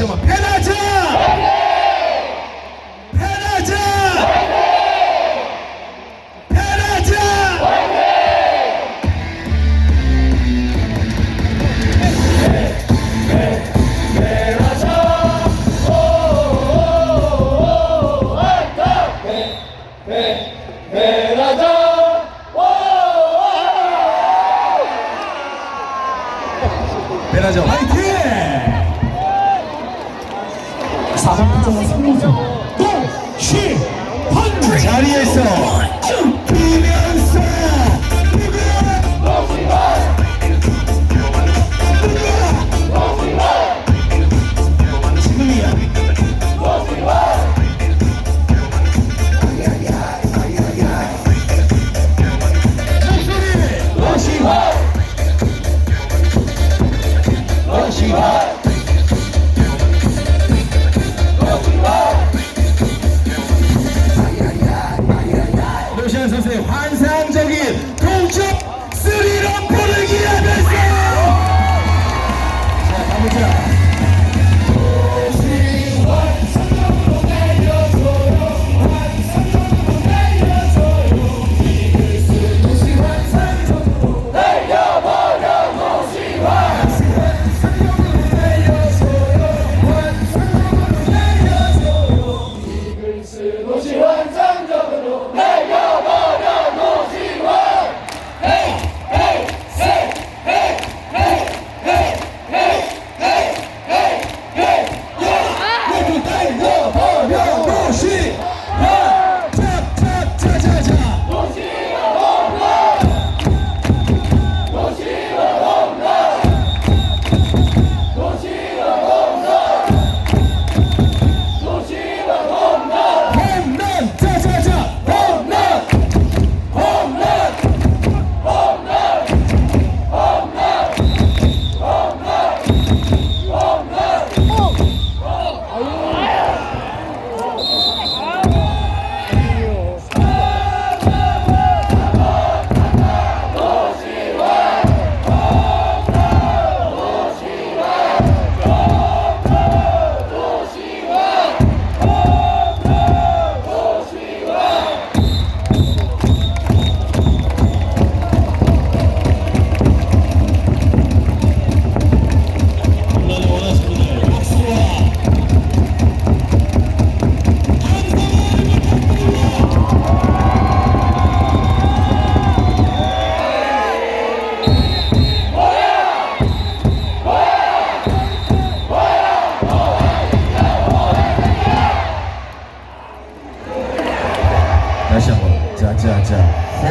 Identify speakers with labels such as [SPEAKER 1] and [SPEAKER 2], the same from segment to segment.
[SPEAKER 1] anasema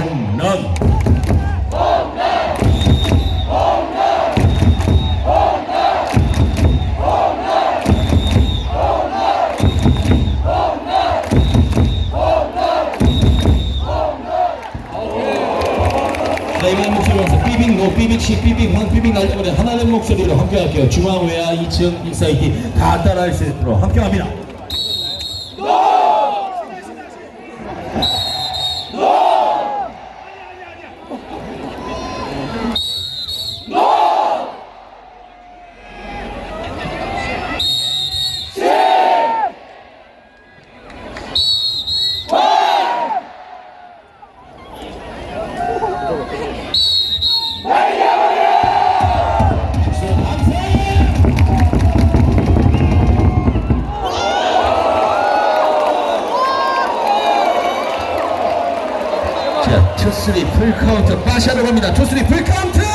[SPEAKER 1] 홈런
[SPEAKER 2] 이번 목소리로서 삐빅 노, 삐빅 시, 삐빅 문, 삐빅 날짜문에 하나된 목소리로 함께할게요. 중앙 외야 2층 인사이티 다 따라할 수 있도록 함께합니다. 다시 한번 갑니다. 투, 스리, 풀 카운트!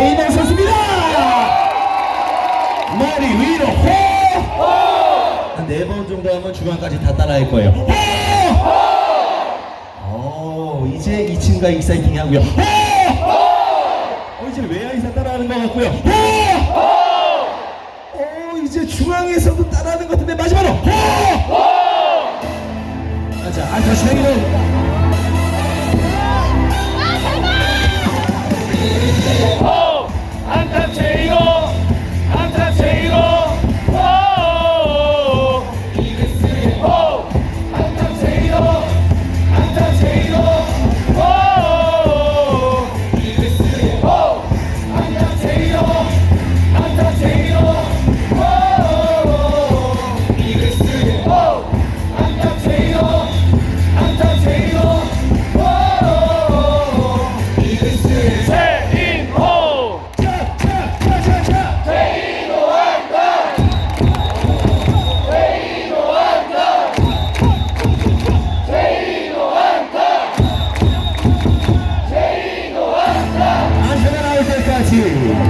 [SPEAKER 1] 최인호 선수입니다. 머리 위로 호! 한 네 번 정도 하면 중앙까지 다 따라할 거예요. 호! 오, 이제 2층과 익사이팅 하고요. 호! 어, 이제 외야에서 따라하는 것 같고요. 호! 오, 이제 중앙에서도 따라하는 것 같은데 마지막으로 호! 자, 안타 최인호
[SPEAKER 3] 호 안타 제이 고안
[SPEAKER 1] 나